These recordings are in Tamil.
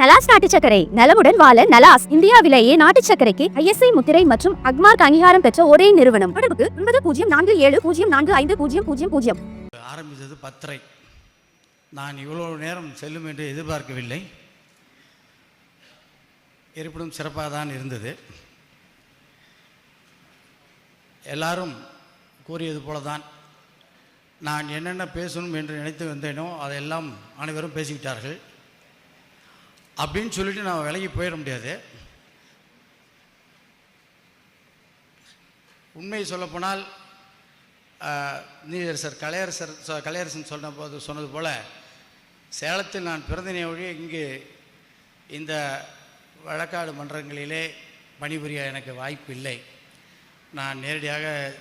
நலாஸ் நாட்டு சர்க்கரை நலமுடன் வாழ நலாஸ் இந்தியாவிலேயே நாட்டு சக்கரைக்கு ஐஎஸ்ஐ முத்திரை மற்றும் அக்மார்க் அங்கீகாரம் பெற்ற ஒரே நிறுவனம். தொடர்புக்கு ஒன்பது பூஜ்ஜியம் நான்கு ஏழு பூஜ்ஜியம் நான்கு ஐந்து பூஜ்ஜியம் பூஜ்ஜியம் பூஜ்ஜியம் ஆரம்பித்தது பத்தரை. நான் இவ்வளோ நேரம் செல்லும் என்று எதிர்பார்க்கவில்லை. இருப்பினும் சிறப்பாக தான் இருந்தது. எல்லாரும் கூறியது போல தான். நான் என்னென்ன பேசணும் என்று நினைத்து வந்தேனோ அதையெல்லாம் அனைவரும் பேசிவிட்டார்கள். அப்படின்னு சொல்லிட்டு நான் விலகி போயிட முடியாது. உண்மையை சொல்லப்போனால் நீதரசர் கலையரசர் சொ- கலையரசன் சொன்ன போது சொன்னது போல் சேலத்தில் நான் பிறந்தனே ஒழிய இங்கு இந்த வழக்காடு மன்றங்களிலே பணிபுரிய எனக்கு வாய்ப்பு இல்லை. நான் நேரடியாக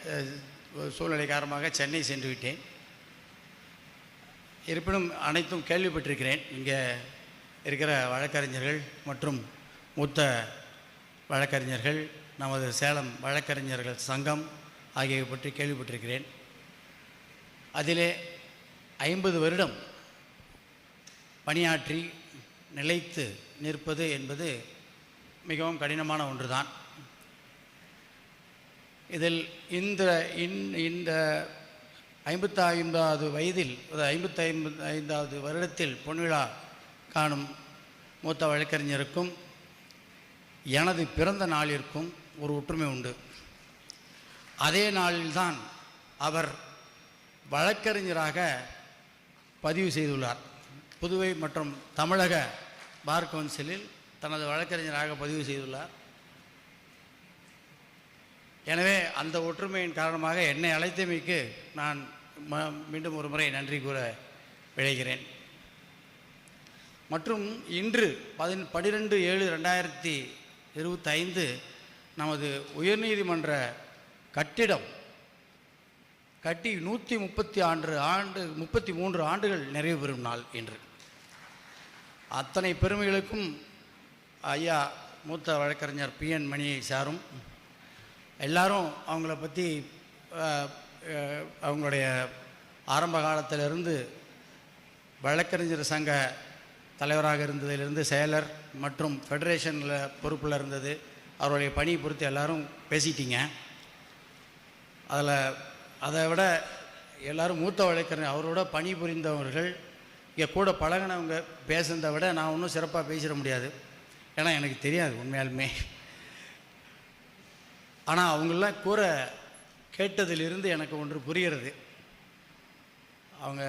சூழ்நிலை காரணமாக சென்னை சென்று விட்டேன். இருப்பினும் அனைத்தும் கேள்விப்பட்டிருக்கிறேன். இங்கே இருக்கிற வழக்கறிஞர்கள் மற்றும் மூத்த வழக்கறிஞர்கள் நமது சேலம் வழக்கறிஞர்கள் சங்கம் ஆகியவை பற்றி கேள்விப்பட்டிருக்கிறேன். அதிலே ஐம்பது வருடம் பணியாற்றி நிலைத்து நிற்பது என்பது மிகவும் கடினமான ஒன்றுதான். இதில் இந்த இன்- இந்த ஐம்பத்தி ஐந்தாவது வயதில் ஐம்பத்தி ஐம்பது ஐந்தாவது வருடத்தில் பொன்விழா காணும் மூத்த வழக்கறிஞருக்கும் எனது பிறந்த நாளிற்கும் ஒரு ஒற்றுமை உண்டு. அதே நாளில்தான் அவர் வழக்கறிஞராக பதிவு செய்துள்ளார். புதுவை மற்றும் தமிழக பார் கவுன்சிலில் தனது வழக்கறிஞராக பதிவு செய்துள்ளார். எனவே அந்த ஒற்றுமையின் காரணமாக என்னை அழைத்தமைக்கு நான் ம- மீண்டும் ஒரு முறை நன்றி கூற விழைகிறேன். மற்றும் இன்று பதின் பன்னிரெண்டு ஏழு ரெண்டாயிரத்தி இருபத்தைந்து நமது உயர்நீதிமன்ற கட்டிடம் கட்டி நூற்றி முப்பத்தி ஆண்டு ஆண்டு முப்பத்தி மூன்று ஆண்டுகள் நிறைவு பெறும் நாள் இன்று. அத்தனை பெருமைகளுக்கும் ஐயா மூத்த வழக்கறிஞர் பி என் மணியை சாரும். எல்லாரும் அவங்கள பற்றி அவங்களுடைய ஆரம்ப காலத்திலிருந்து வழக்கறிஞர் சங்க தலைவராக இருந்ததிலிருந்து செயலர் மற்றும் ஃபெடரேஷனில் பொறுப்பில் இருந்தது. அவருடைய பணி பொறுத்து எல்லாரும் பேசிட்டீங்க. அதில் அதை விட எல்லாரும் மூத்த வழக்கறிஞர் அவரோட பணி புரிந்தவர்கள் இங்கே கூட பழகினவங்க பேசுனதை விட நான் ஒன்றும் சிறப்பாக பேசிட முடியாது. ஏன்னா எனக்கு தெரியாது உண்மையாலுமே. ஆனால் அவங்களாம் கூற கேட்டதிலிருந்து எனக்கு ஒன்று புரிகிறது. அவங்க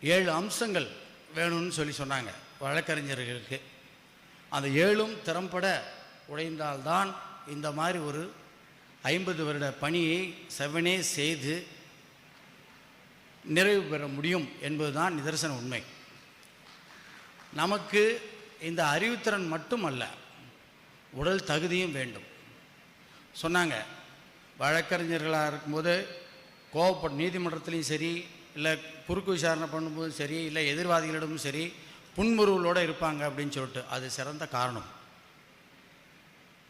ஏழு அம்சங்கள் வேணும்னு சொல்லி சொன்னாங்க வழக்கறிஞர்களுக்கு. அந்த ஏழும் திறம்பட உடைந்தால்தான் இந்த மாதிரி ஒரு ஐம்பது வருட பணியை செவனே செய்து நிறைவு பெற முடியும் என்பதுதான் நிதர்சன உண்மை. நமக்கு இந்த அறிவுத்திறன் மட்டுமல்ல உடல் தகுதியும் வேண்டும். சொன்னாங்க வழக்கறிஞர்களாக இருக்கும்போது கோவப்பட நீதிமன்றத்துலேயும் சரி இல்லை குறுக்கு விசாரணை பண்ணும்போதும் சரி இல்லை எதிர்வாதிகளிடமும் சரி புன்முறுவலோடு இருப்பாங்க அப்படின்னு சொல்லிட்டு அது சிறந்த காரணம்.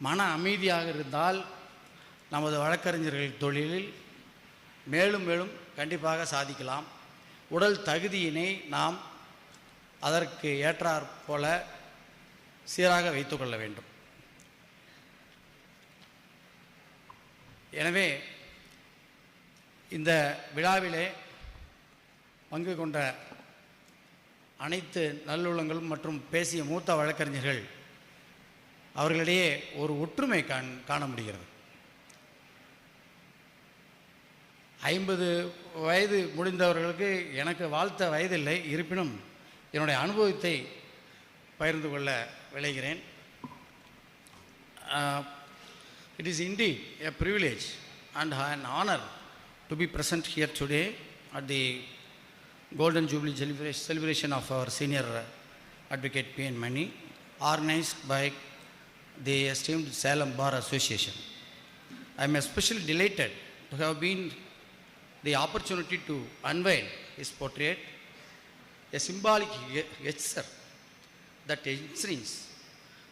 மன அமைதியாக இருந்தால் நமது வழக்கறிஞர்கள் தொழிலில் மேலும் மேலும் கண்டிப்பாக சாதிக்கலாம். உடல் தகுதியினை நாம் அதற்கு ஏற்றாற் போல சீராக வைத்துக்கொள்ள வேண்டும். எனவே இந்த விழாவிலே பங்கு கொண்ட அனைத்து நல்லுள்ளங்களும் மற்றும் பேசிய மூத்த வழக்கறிஞர்கள் அவர்களிடையே ஒரு ஒற்றுமை காண் காண முடிகிறது. ஐம்பது வயது முடிந்தவர்களுக்கு எனக்கு வாழ்த்த வயதில்லை இருப்பினும் என்னுடைய அனுபவத்தை பகிர்ந்து கொள்ள விளைகிறேன் it is indeed a privilege and an honor to be present here today at the Golden Jubilee celebration of our senior advocate P.N. Mani, organized by the esteemed Salem Bar Association. I am especially delighted to have been the opportunity to unveil his portrait, a symbolic gesture that enshrines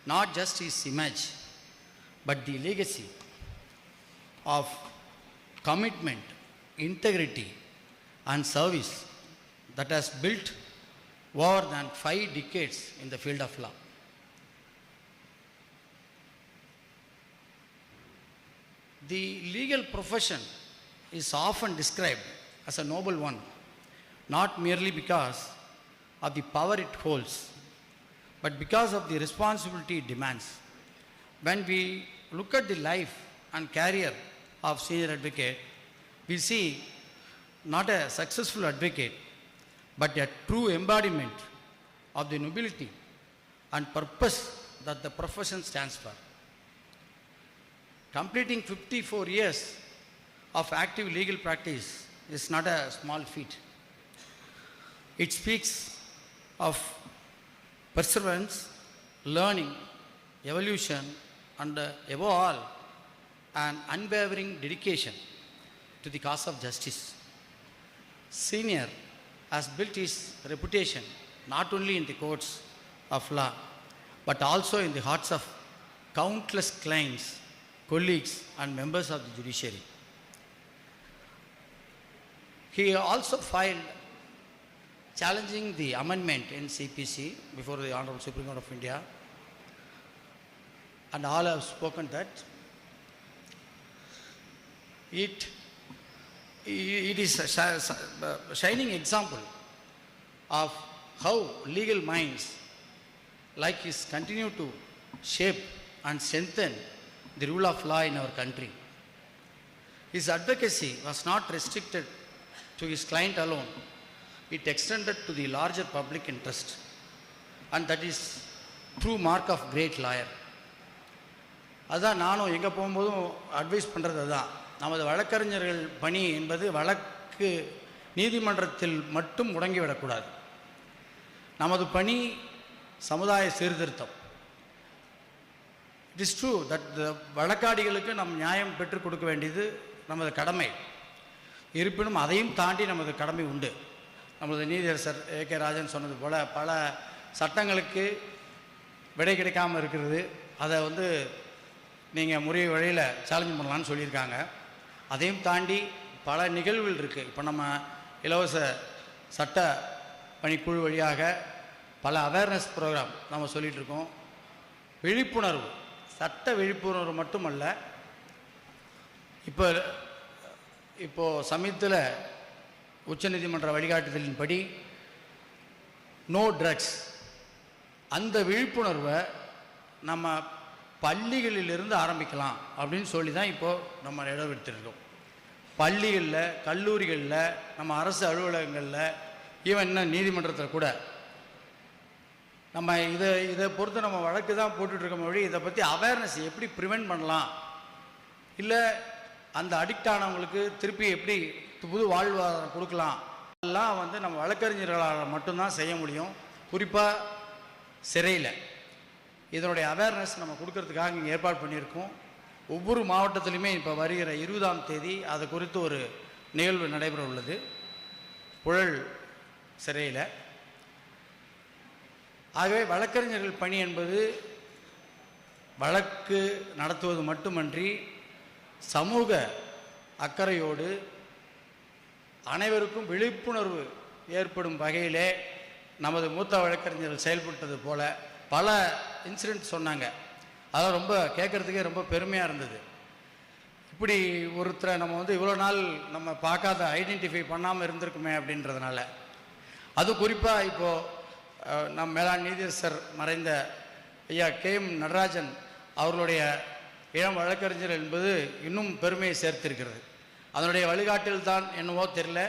not just his image but the legacy of commitment, integrity, and service that has built more than five decades in the field of law. The legal profession is often described as a noble one, not merely because of the power it holds, but because of the responsibility it demands. When we look at the life and career of senior advocate, we see not a successful advocate, but a true embodiment of the nobility and purpose that the profession stands for. Completing 54 years of active legal practice is not a small feat. It speaks of perseverance, learning, evolution, and above all, an unwavering dedication to the cause of justice. Senior has built his reputation not only in the courts of law, but also in the hearts of countless clients, colleagues, and members of the judiciary. He also filed challenging the amendment in CPC before the Honorable Supreme Court of India, and all have spoken that it, it is a shi- shi- uh, shining example of how legal minds like his continue to shape and strengthen the rule of law in our country. His advocacy was not restricted to his client alone, it extended to the larger public interest, and that is true mark of great lawyer. அதான் நானும் எங்கே போகும்போதும் அட்வைஸ் பண்ணுறது அதுதான் நமது வழக்கறிஞர்கள் பணி என்பது வழக்கு நீதிமன்றத்தில் மட்டும் முடங்கிவிடக்கூடாது. நமது பணி சமுதாய சீர்திருத்தம். இட் இஸ் ட்ரூ தட் வழக்காடிகளுக்கு நம் நியாயம் பெற்றுக் கொடுக்க வேண்டியது நமது கடமை. இருப்பினும் அதையும் தாண்டி நமது கடமை உண்டு. நமது நீதியரசர் ஏ கே ராஜன் சொன்னது போல் பல சட்டங்களுக்கு விடை கிடைக்காமல் இருக்கிறது. அதை வந்து நீங்கள் முறைய வழியில் சேலஞ்ச் பண்ணலான்னு சொல்லியிருக்காங்க. அதையும் தாண்டி பல நிகழ்வுகள் இருக்குது இப்போ நம்ம இலவச சட்ட பணிக்குழு வழியாக பல அவேர்னஸ் ப்ரோக்ராம் நம்ம சொல்லிகிட்டு இருக்கோம். விழிப்புணர்வு சட்ட விழிப்புணர்வு மட்டுமல்ல இப்போ இப்போது சமீபத்தில் உச்சநீதிமன்ற வழிகாட்டுதலின்படி நோ ட்ரக்ஸ் அந்த விழிப்புணர்வை நம்ம பள்ளிகளிலிருந்து ஆரம்பிக்கலாம் அப்படின்னு சொல்லி தான் இப்போது நம்ம இடவெடுத்துருக்கோம் பள்ளிகளில் கல்லூரிகளில் நம்ம அரசு அலுவலகங்களில் ஈவன் இன்னும் நீதிமன்றத்தில் கூட நம்ம இதை இதை பொறுத்து நம்ம வழக்கு தான் போட்டுட்ருக்கோம் வழி இதை பற்றி அவேர்னஸ் எப்படி ப்ரிவெண்ட் பண்ணலாம்? இல்லை அந்த அடிக்ட் ஆனவங்களுக்கு திருப்பி எப்படி புது வாழ்வாதாரம் கொடுக்கலாம்? எல்லாம் வந்து நம்ம வழக்கறிஞர்களால் மட்டும்தான் செய்ய முடியும். குறிப்பாக சிறையில். இதனுடைய அவேர்னஸ் நம்ம கொடுக்கறதுக்காக இங்கே ஏற்பாடு பண்ணியிருக்கோம். ஒவ்வொரு மாவட்டத்திலையுமே இப்போ வருகிற இருபதாம் தேதி அது குறித்து ஒரு நிகழ்வு நடைபெற உள்ளது. புழல் சிறையில். ஆகவே வழக்கறிஞர்கள் பணி என்பது வழக்கு நடத்துவது மட்டுமன்றி சமூக அக்கறையோடு அனைவருக்கும் விழிப்புணர்வு ஏற்படும் வகையிலே நமது மூத்த வழக்கறிஞர்கள் செயல்பட்டது போல பல இன்சிடென்ட் சொன்னாங்க. அதெல்லாம் ரொம்ப கேட்குறதுக்கே ரொம்ப பெருமையாக இருந்தது. இப்படி ஒருத்தரை நம்ம வந்து இவ்வளோ நாள் நம்ம பார்க்காத ஐடென்டிஃபை பண்ணாமல் இருந்திருக்குமே அப்படின்றதுனால. அது குறிப்பாக இப்போது நம் மேலாண் நீதியரசர் மறைந்த ஐயா கே எம் நடராஜன் அவர்களுடைய இளம் வழக்கறிஞர் என்பது இன்னும் பெருமையை சேர்த்திருக்கிறது. அதனுடைய வழிகாட்டில் தான் என்னவோ தெரில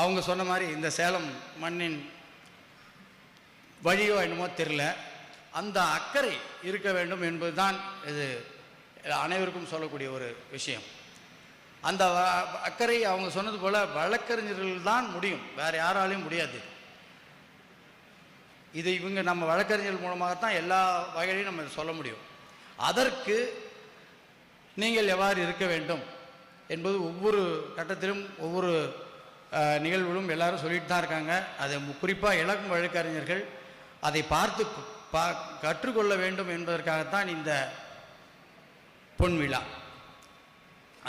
அவங்க சொன்ன மாதிரி இந்த சேலம் மண்ணின் வழியோ என்னமோ தெரில அந்த அக்கறை இருக்க வேண்டும் என்பதுதான் இது அனைவருக்கும் சொல்லக்கூடிய ஒரு விஷயம். அந்த அக்கறை அவங்க சொன்னது போல வழக்கறிஞர்கள் தான் முடியும். வேற யாராலையும் முடியாது. இது இவங்க நம்ம வழக்கறிஞர்கள் மூலமாகத்தான் எல்லா வகையிலையும் நம்ம சொல்ல முடியும். அதற்கு நீங்கள் எவ்வாறு இருக்க வேண்டும் என்பது ஒவ்வொரு கட்டத்திலும் ஒவ்வொரு நிகழ்வுகளும் எல்லாரும் சொல்லிட்டு தான் இருக்காங்க. அதை குறிப்பாக இளக்கும் வழக்கறிஞர்கள் அதை பார்த்து பா கற்றுக்கொள்ள வேண்டும் என்பதற்காகத்தான் இந்த பொன் விழா.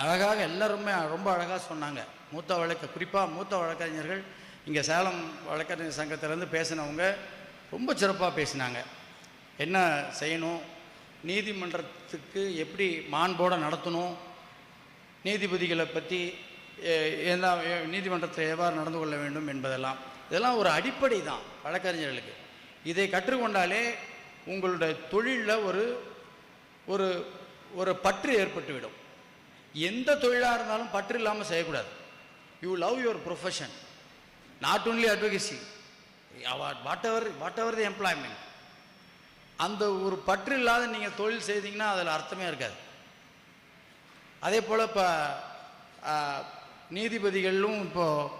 அழகாக எல்லாருமே ரொம்ப அழகாக சொன்னாங்க. மூத்த வழக்க குறிப்பாக மூத்த வழக்கறிஞர்கள் இங்கே சேலம் வழக்கறிஞர் சங்கத்திலேருந்து பேசினவங்க ரொம்ப சிறப்பாக பேசினாங்க. என்ன செய்யணும்? நீதிமன்றத்துக்கு எப்படி மாண்போடு நடத்தணும்? நீதிபதிகளை பற்றி என்ன நீதிமன்றத்தை எவ்வாறு நடந்து கொள்ள வேண்டும் என்பதெல்லாம். இதெல்லாம் ஒரு அடிப்படை தான் வழக்கறிஞர்களுக்கு. இதை கற்றுக்கொண்டாலே உங்களுடைய தொழிலில் ஒரு ஒரு ஒரு பற்று ஏற்பட்டுவிடும். எந்த தொழிலாக இருந்தாலும் பற்று இல்லாமல் செய்யக்கூடாது. You love your profession not only advocacy whatever whatever the employment அந்த ஒரு பற்று இல்லாத நீங்கள் தொழில் செய்தீங்கன்னா அதில் அர்த்தமே இருக்காது. அதே போல் இப்போ நீதிபதிகளும் இப்போது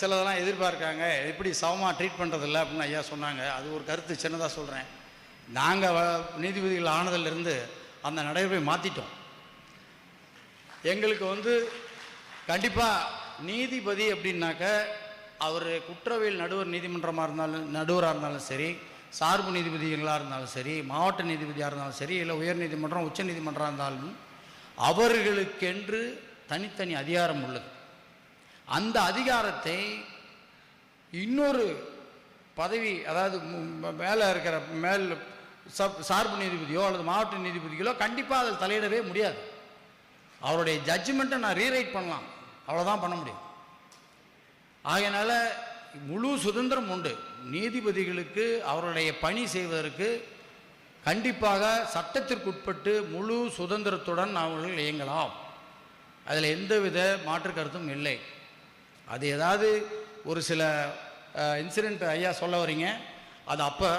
சிலதெல்லாம் எதிர்பார்க்காங்க. எப்படி சமமாக ட்ரீட் பண்ணுறதில்ல அப்படின்னு ஐயா சொன்னாங்க. அது ஒரு கருத்து சின்னதாக சொல்கிறேன் நாங்கள் நீதிபதிகள் ஆனதிலிருந்து அந்த நடைமுறை மாற்றிட்டோம் எங்களுக்கு வந்து கண்டிப்பாக நீதிபதி அப்படின்னாக்க அவர் குற்றவியல் நடுவர் நீதிமன்றமாக இருந்தாலும் நடுவராக இருந்தாலும் சரி சார்பு நீதிபதிகளாக இருந்தாலும் சரி மாவட்ட நீதிபதியாக இருந்தாலும் சரி இல்லை உயர் நீதிமன்றம் உச்ச நீதிமன்றம் இருந்தாலும் அவர்களுக்கென்று தனித்தனி அதிகாரம் உள்ளது. அந்த அதிகாரத்தை இன்னொரு பதவி அதாவது மேலே இருக்கிற மேல் சப் சார்பு நீதிபதியோ அல்லது மாவட்ட நீதிபதிகளோ கண்டிப்பாக அதில் தலையிடவே முடியாது. அவருடைய ஜட்ஜ்மெண்ட்டை நான் ரீரைட் பண்ணலாம். அவ்வளோதான் பண்ண முடியும். ஆகையினால முழு சுதந்திரம் உண்டு. நீதிபதிகளுக்கு அவருடைய பணி செய்வதற்கு கண்டிப்பாக சட்டத்திற்குட்பட்டு முழு சுதந்திரத்துடன் அவர்கள் இயங்கலாம். அதில் எந்தவித மாற்று கருத்தும் இல்லை. அது ஏதாவது ஒரு சில இன்சிடெண்ட் ஐயா சொல்ல வரீங்க அது அப்போ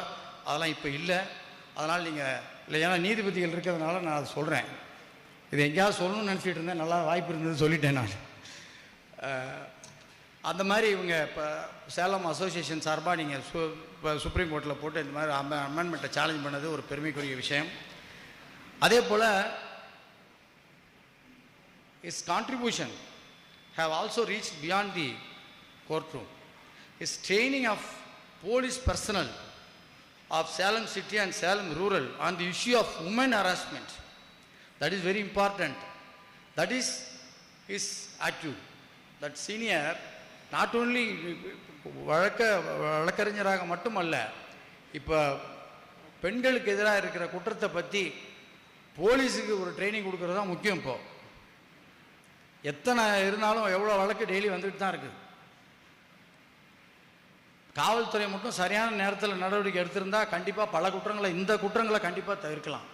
அதெல்லாம் இப்போ இல்லை. அதனால் நீங்கள் இல்லை ஏன்னா நீதிபதிகள் இருக்கிறதுனால நான் அதை சொல்கிறேன் இது எங்கேயாவது சொல்லணும்னு நினச்சிட்டு இருந்தேன் நல்லா வாய்ப்பு இருந்தது சொல்லிட்டேன் நான். அந்த மாதிரி இவங்க இப்போ சேலம் அசோசியேஷன் சார்பாக நீங்கள் சு இப்போ சுப்ரீம் கோர்ட்டில் போட்டு இந்த மாதிரி அம அமெண்ட்மெண்ட்டை சேலஞ்ச் பண்ணது ஒரு பெருமைக்குரிய விஷயம். அதே போல் is contribution have also reached beyond the courtroom. His training of police personnel of Salem city and Salem rural on the issue of women harassment, that is very important. That is his attitude. That senior not only வழக்க வழக்கறிஞராக மட்டுமல்ல இப்போ பெண்களுக்கு எதிராக இருக்கிற குற்றத்தை பற்றி போலீஸுக்கு ஒரு ட்ரைனிங் கொடுக்கறது தான் முக்கியம் இப்போது எத்தனை இருந்தாலும் எவ்வளோ வழக்கு டெய்லி வந்துட்டு தான் இருக்குது. காவல்துறை மட்டும் சரியான நேரத்தில் நடவடிக்கை எடுத்திருந்தால் கண்டிப்பாக பல குற்றங்களை இந்த குற்றங்களை கண்டிப்பாக தவிர்க்கலாம்.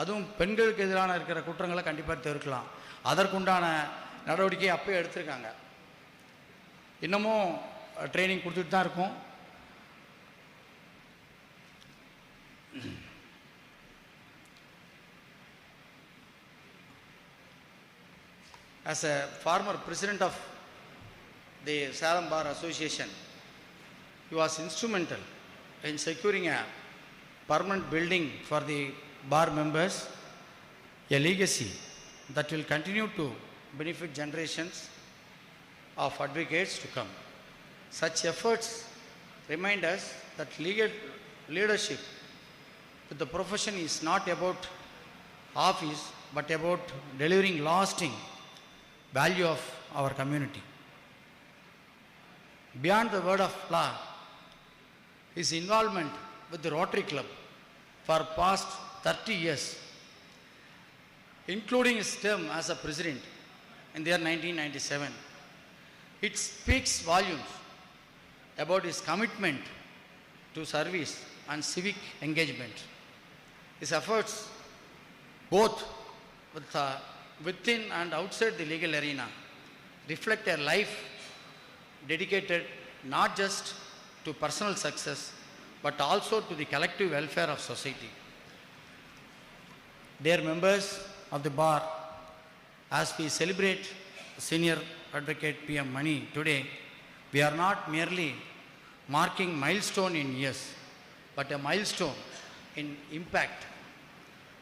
அதுவும் பெண்களுக்கு எதிரான இருக்கிற குற்றங்களை கண்டிப்பாக தவிர்க்கலாம். அதற்குண்டான நடவடிக்கையை அப்போயே எடுத்திருக்காங்க. இன்னமும் ட்ரைனிங் கொடுத்துட்டு தான் இருக்கும். As a former president of the Salem Bar Association, he was instrumental in securing a permanent building for the bar members, a legacy that will continue to benefit generations of advocates to come. Such efforts remind us that legal leadership with the profession is not about office but about delivering lasting value of our community. Beyond the word of law, his involvement with the Rotary Club for past 30 years, including his term as a president in the year 1997, it speaks volumes about his commitment to service and civic engagement. His efforts, both with, uh, within and outside the legal arena, reflect a life dedicated not just to personal success but also to the collective welfare of society. Dear members of the bar, as we celebrate senior advocate PM Mani today, we are not merely marking milestone in years, but a milestone in impact,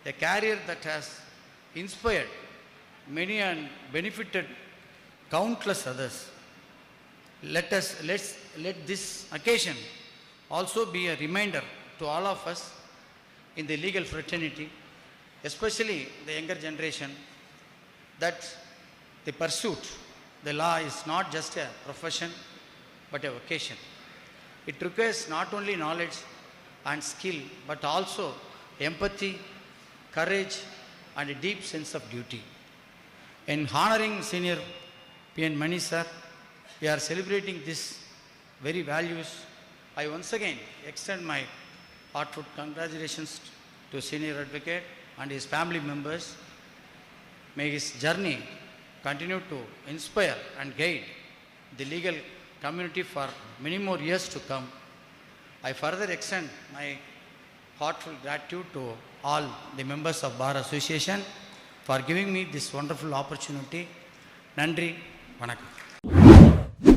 a career that has inspired many and benefited countless others. Let us let's let this occasion also be a reminder to all of us in the legal fraternity, especially the younger generation, that the pursuit, the law is not just a profession, but a vocation. It requires not only knowledge and skill, but also empathy, courage, and a deep sense of duty. In honoring senior PN Mani sir, we are celebrating this very values. I once again extend my heartfelt congratulations to senior advocate and his family members. May his journey continue to inspire and guide the legal community for many more years to come. I further extend my heartfelt gratitude to all the members of Bar Association for giving me this wonderful opportunity நன்றி வணக்கம்